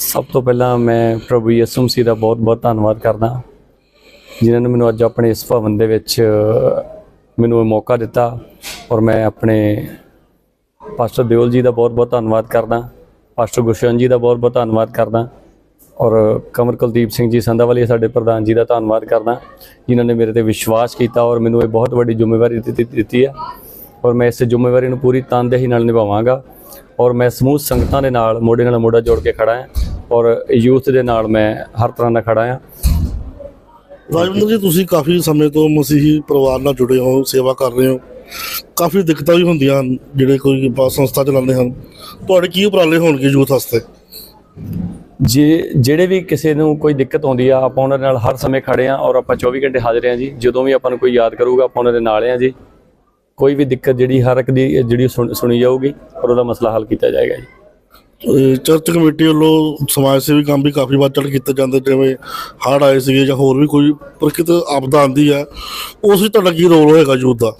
ਸਭ ਤੋਂ ਪਹਿਲਾਂ ਮੈਂ ਪ੍ਰਭੂ ਯਿਸੂ ਮਸੀਹ ਦਾ ਬਹੁਤ-ਬਹੁਤ ਧੰਨਵਾਦ ਕਰਦਾ। ਜਿਨ੍ਹਾਂ ਨੇ ਮੈਨੂੰ ਅੱਜ ਆਪਣੇ ਇਸ ਭਵਨ ਦੇ ਵਿੱਚ ਮੈਨੂੰ ਇਹ ਮੌਕਾ ਦਿੱਤਾ ਔਰ ਮੈਂ ਆਪਣੇ ਪਾਸਟਰ ਦਿਓਲ ਜੀ ਦਾ ਬਹੁਤ-ਬਹੁਤ ਧੰਨਵਾਦ ਕਰਦਾ, ਪਾਸਟਰ ਗੁਸ਼ਨ ਜੀ ਦਾ ਬਹੁਤ-ਬਹੁਤ ਧੰਨਵਾਦ ਕਰਦਾ ਔਰ ਕਮਰ ਕੁਲਦੀਪ ਸਿੰਘ ਜੀ ਸੰਧਾਵਾਲੀ ਸਾਡੇ ਪ੍ਰਧਾਨ ਜੀ ਦਾ ਧੰਨਵਾਦ ਕਰਦਾ, ਜਿਨ੍ਹਾਂ ਨੇ ਮੇਰੇ ਤੇ ਵਿਸ਼ਵਾਸ ਕੀਤਾ ਔਰ ਮੈਨੂੰ ਇਹ ਬਹੁਤ ਵੱਡੀ ਜ਼ਿੰਮੇਵਾਰੀ ਦਿੱਤੀ ਦਿੱਤੀ ਹੈ ਔਰ ਮੈਂ ਇਸ ਜ਼ਿੰਮੇਵਾਰੀ ਨੂੰ ਪੂਰੀ ਤਨਦੇਹੀ ਨਾਲ ਨਿਭਾਵਾਂਗਾ ਔਰ ਮੈਂ ਸਮੂਹ ਸੰਗਤਾਂ ਦੇ ਨਾਲ, ਮੋਢੇ ਨਾਲ ਮੋਢਾ ਜੋੜ ਕੇ ਖੜਾ ਹਾਂ। ਔਰ ਯੂਥ ਦੇ ਨਾਲ ਮੈਂ ਹਰ ਤਰ੍ਹਾਂ ਨਾਲ ਖੜਾ ਹਾਂ। ਰਾਜਵਿੰਦਰ ਜੀ ਤੁਸੀਂ ਕਾਫੀ ਸਮੇਂ ਤੋਂ ਮਸੀਹੀ ਪਰਿਵਾਰ ਨਾਲ ਜੁੜੇ ਹੋ ਸੇਵਾ ਕਰ ਰਹੇ ਹੋ। ਕਾਫੀ ਦਿੱਕਤਾਂ ਵੀ ਹੁੰਦੀਆਂ ਹਨ ਜਿਹੜੇ ਕੋਈ ਸੰਸਥਾ ਚਲਾਉਂਦੇ ਹਨ। ਤੁਹਾਡੇ ਕੀ ਉਪਰਾਲੇ ਹੋਣਗੇ ਯੂਥ ਵਾਸਤੇ? ਜੇ ਜਿਹੜੇ ਵੀ ਕਿਸੇ ਨੂੰ ਕੋਈ ਦਿੱਕਤ ਆਉਂਦੀ ਆ ਆਪਾਂ ਉਹਨਾਂ ਨਾਲ ਹਰ ਸਮੇਂ ਖੜੇ ਆ ਔਰ ਆਪਾਂ 24 ਘੰਟੇ ਹਾਜ਼ਰ ਆ ਜੀ। ਜਦੋਂ ਵੀ ਆਪਾਂ ਨੂੰ ਕੋਈ ਯਾਦ ਕਰੂਗਾ ਆਪਾਂ ਉਹਨਾਂ ਦੇ ਨਾਲ ਆ ਜੀ। ਕੋਈ ਵੀ ਦਿੱਕਤ ਜਿਹੜੀ ਹਰ ਇੱਕ ਦੀ ਜਿਹੜੀ ਸੁਣ- ਜਾਊਗੀ ਔਰ ਉਹਦਾ ਮਸਲਾ ਹੱਲ ਕੀਤਾ ਜਾਏਗਾ ਜੀ। ਚਰਚ ਕਮੇਟੀ ਵੱਲੋਂ ਸਮਾਜ ਸੇਵੀ ਕੰਮ ਵੀ ਕਾਫੀ ਵੱਧ ਚੜ ਕੀਤੇ ਜਾਂਦੇ, ਜਿਵੇਂ ਹੜ੍ਹ ਆਏ ਸੀਗੇ ਜਾਂ ਹੋਰ ਵੀ ਕੋਈ ਪ੍ਰਕਿਰਤ ਆਪਦਾ ਆਂਦੀ ਹੈ ਉਸ ਵਿੱਚ ਤੁਹਾਡਾ ਕੀ ਰੋਲ ਹੋਏਗਾ ਯੂਥ ਦਾ?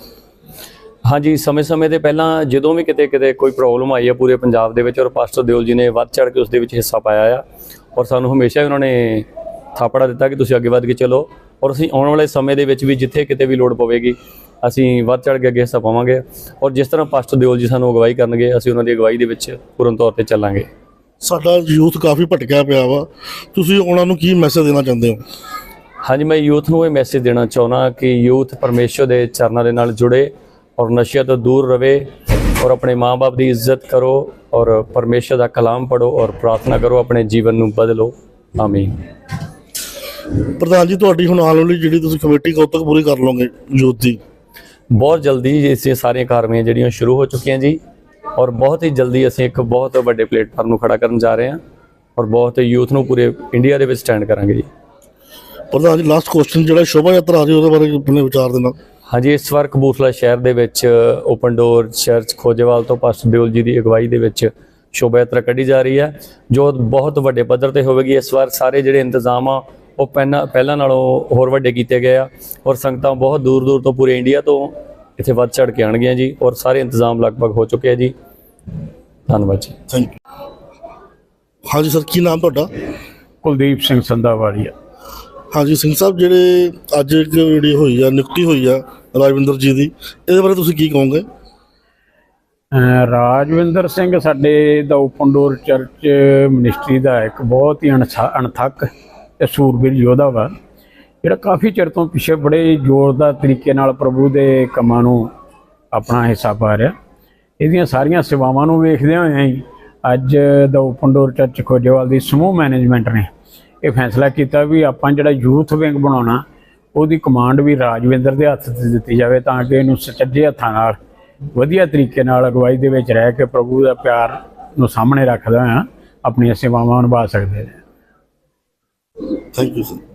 ਹਾਂਜੀ, ਸਮੇਂ-ਸਮੇਂ ਦੇ ਪਹਿਲਾਂ ਜਦੋਂ ਵੀ ਕਿਤੇ ਕਿਤੇ ਕੋਈ ਪ੍ਰੋਬਲਮ ਆਈ ਹੈ ਪੂਰੇ ਪੰਜਾਬ ਦੇ ਵਿੱਚ ਔਰ ਪਾਸਟਰ ਦਿਓਲ ਜੀ ਨੇ ਵੱਧ ਚੜ ਕੇ ਉਸ ਦੇ ਵਿੱਚ ਹਿੱਸਾ ਪਾਇਆ ਆ ਔਰ ਸਾਨੂੰ ਹਮੇਸ਼ਾ ਹੀ ਉਹਨਾਂ ਨੇ ਥਾਪੜਾ ਦਿੱਤਾ ਕਿ ਤੁਸੀਂ ਅੱਗੇ ਵੱਧ ਕੇ ਚੱਲੋ ਔਰ ਅਸੀਂ ਆਉਣ ਵਾਲੇ ਸਮੇਂ ਦੇ ਵਿੱਚ ਵੀ ਜਿੱਥੇ ਕਿਤੇ ਵੀ ਲੋੜ ਪਵੇਗੀ ਅਸੀਂ ਵੱਧ ਚੜ ਕੇ ਅੱਗੇ ਹਿੱਸਾ ਪਾਵਾਂਗੇ ਔਰ ਜਿਸ ਤਰ੍ਹਾਂ ਪਾਸਟਰ ਦਿਓਲ ਜੀ ਸਾਨੂੰ ਅਗਵਾਈ ਕਰਨਗੇ ਅਸੀਂ ਉਹਨਾਂ ਦੀ ਅਗਵਾਈ ਦੇ ਵਿੱਚ ਪੂਰਨ ਤੌਰ ਤੇ ਚੱਲਾਂਗੇ। ਸਾਡਾ ਯੂਥ ਕਾਫੀ ਭਟਕਿਆ ਪਿਆ ਵਾ। ਤੁਸੀਂ ਉਹਨਾਂ ਨੂੰ ਕੀ ਮੈਸੇਜ ਦੇਣਾ ਚਾਹੁੰਦੇ ਹੋ? ਹਾਂਜੀ ਮੈਂ ਯੂਥ ਨੂੰ ਇਹ ਮੈਸੇਜ ਦੇਣਾ ਚਾਹੁੰਦਾ ਕਿ ਯੂਥ ਪਰਮੇਸ਼ਰ ਦੇ ਚਰਨਾਂ ਦੇ ਨਾਲ ਜੁੜੇ ਔਰ ਨਸ਼ਿਆਂ ਤੋਂ ਦੂਰ ਰਵੇ ਔਰ ਆਪਣੇ ਮਾਪੇ ਦੀ ਇੱਜ਼ਤ ਕਰੋ ਔਰ ਪਰਮੇਸ਼ਰ ਦਾ ਕਲਾਮ ਪੜੋ ਔਰ ਪ੍ਰਾਰਥਨਾ ਕਰੋ ਆਪਣੇ ਜੀਵਨ ਨੂੰ ਬਦਲੋ। ਆਮੀਨ। ਪ੍ਰਧਾਨ ਜੀ ਤੁਹਾਡੀ ਹੁਣ ਆਉਣ ਵਾਲੀ ਜਿਹੜੀ ਤੁਸੀਂ ਕਮੇਟੀ ਕਦੋਂ ਤੱਕ ਪੂਰੀ ਕਰ ਲਓਗੇ ਯੂਥ ਦੀ। ਬਹੁਤ ਜਲਦੀ ਇਸ ਸਾਰੀਆਂ ਕਾਰਵਾਈਆਂ ਜਿਹੜੀਆਂ ਸ਼ੁਰੂ ਹੋ ਚੁੱਕੀਆਂ ਜੀ ਔਰ ਬਹੁਤ ਹੀ ਜਲਦੀ ਅਸੀਂ ਇੱਕ ਬਹੁਤ ਵੱਡੇ ਪਲੇਟਫਾਰਮ ਨੂੰ ਖੜਾ ਕਰਨ ਜਾ ਰਹੇ ਹਾਂ ਔਰ ਬਹੁਤ ਯੂਥ ਨੂੰ ਪੂਰੇ ਇੰਡੀਆ ਦੇ ਵਿੱਚ ਸਟੈਂਡ ਕਰਾਂਗੇ ਜੀ। ਪ੍ਰਧਾਨ ਜੀ ਲਾਸਟ ਕੁਐਸਚਨ ਜਿਹੜਾ ਸ਼ੋਭਾ ਯਾਤਰਾ ਆ ਰਹੀ ਉਹਦੇ ਬਾਰੇ ਆਪਣੇ ਵਿਚਾਰ ਦੇਣਾ? ਹਾਂਜੀ ਇਸ ਵਾਰ ਕਪੂਰਥਲਾ ਸ਼ਹਿਰ ਦੇ ਵਿੱਚ ਓਪਨ ਡੋਰ ਚਰਚ ਖੋਜੇਵਾਲ ਤੋਂ ਪਾਸਟਰ ਦਿਓਲ ਜੀ ਦੀ ਅਗਵਾਈ ਦੇ ਵਿੱਚ ਸ਼ੋਭਾ ਯਾਤਰਾ ਕੱਢੀ ਜਾ ਰਹੀ ਹੈ ਜੋ ਬਹੁਤ ਵੱਡੇ ਪੱਧਰ ਤੇ ਹੋਵੇਗੀ। ਇਸ ਵਾਰ ਸਾਰੇ ਜਿਹੜੇ ਇੰਤਜ਼ਾਮ ਆ ਉਹ ਪਹਿਲਾਂ ਪਹਿਲਾਂ ਨਾਲੋਂ ਹੋਰ ਵੱਡੇ ਕੀਤੇ ਗਏ ਆ ਔਰ ਸੰਗਤਾਂ ਬਹੁਤ ਦੂਰ ਦੂਰ ਤੋਂ ਪੂਰੇ ਇੰਡੀਆ ਤੋਂ ਇੱਥੇ ਵੱਧ ਚੜ ਕੇ ਆਣਗੀਆਂ ਜੀ ਔਰ ਸਾਰੇ ਇੰਤਜ਼ਾਮ ਲਗਭਗ ਹੋ ਚੁੱਕੇ ਆ ਜੀ। ਧੰਨਵਾਦ ਜੀ। ਥੈਂਕ ਯੂ ਹਾਂਜੀ ਸਰ ਕੀ ਨਾਮ ਤੁਹਾਡਾ? ਕੁਲਦੀਪ ਸਿੰਘ ਸੰਧਾਵਾਲੀਆ। ਹਾਂਜੀ ਸਿੰਘ ਸਾਹਿਬ ਜਿਹੜੇ ਅੱਜ ਇੱਕ ਜਿਹੜੀ ਹੋਈ ਆ ਨਿਯੁਕਤੀ ਹੋਈ ਆ ਰਾਜਵਿੰਦਰ ਜੀ ਦੀ ਇਹਦੇ ਬਾਰੇ ਤੁਸੀਂ ਕੀ ਕਹੋਗੇ? ਰਾਜਵਿੰਦਰ ਸਿੰਘ ਸਾਡੇ ਦਾ ਓਪਨ ਡੋਰ ਚਰਚ ਮਿਨਿਸਟਰੀ ਦਾ ਇੱਕ ਬਹੁਤ ਹੀ ਅਣਥ- ਅਣਥੱਕ ਸੂਰਬੀਰ ਯੋਧਾ ਵਾ। ਜਿਹੜਾ ਕਾਫੀ ਚਿਰ ਤੋਂ ਪਿੱਛੇ ਬੜੇ ਜ਼ੋਰਦਾਰ ਤਰੀਕੇ ਨਾਲ ਪ੍ਰਭੂ ਦੇ ਕੰਮਾਂ ਨੂੰ ਆਪਣਾ ਹਿੱਸਾ ਪਾ ਰਿਹਾ। ਇਹਦੀਆਂ ਸਾਰੀਆਂ ਸੇਵਾਵਾਂ ਨੂੰ ਵੇਖਦੇ ਹੋਏ ਹੀ ਅੱਜ ਦਾ ਓਪਨ ਡੋਰ ਚਰਚ ਖੋਜੇਵਾਲ ਦੀ ਸਮੂਹ ਮੈਨੇਜਮੈਂਟ ਨੇ ਇਹ ਫੈਸਲਾ ਕੀਤਾ ਵੀ ਆਪਾਂ ਜਿਹੜਾ ਯੂਥ ਵਿੰਗ ਬਣਾਉਣਾ, ਉਹਦੀ ਕਮਾਂਡ ਵੀ ਰਾਜਵਿੰਦਰ ਦੇ ਹੱਥ 'ਤੇ ਦਿੱਤੀ ਜਾਵੇ ਤਾਂ ਕਿ ਇਹਨੂੰ ਸੱਚੇ ਹੱਥਾਂ ਨਾਲ ਵਧੀਆ ਤਰੀਕੇ ਨਾਲ ਅਗਵਾਈ ਦੇ ਵਿੱਚ ਰਹਿ ਕੇ ਪ੍ਰਭੂ ਦਾ ਪਿਆਰ ਨੂੰ ਸਾਹਮਣੇ ਰੱਖਦਾ ਹੋਇਆ ਆਪਣੀਆਂ ਸੇਵਾਵਾਂ ਨਿਭਾ ਸਕਦੇ ਨੇ। Thank you sir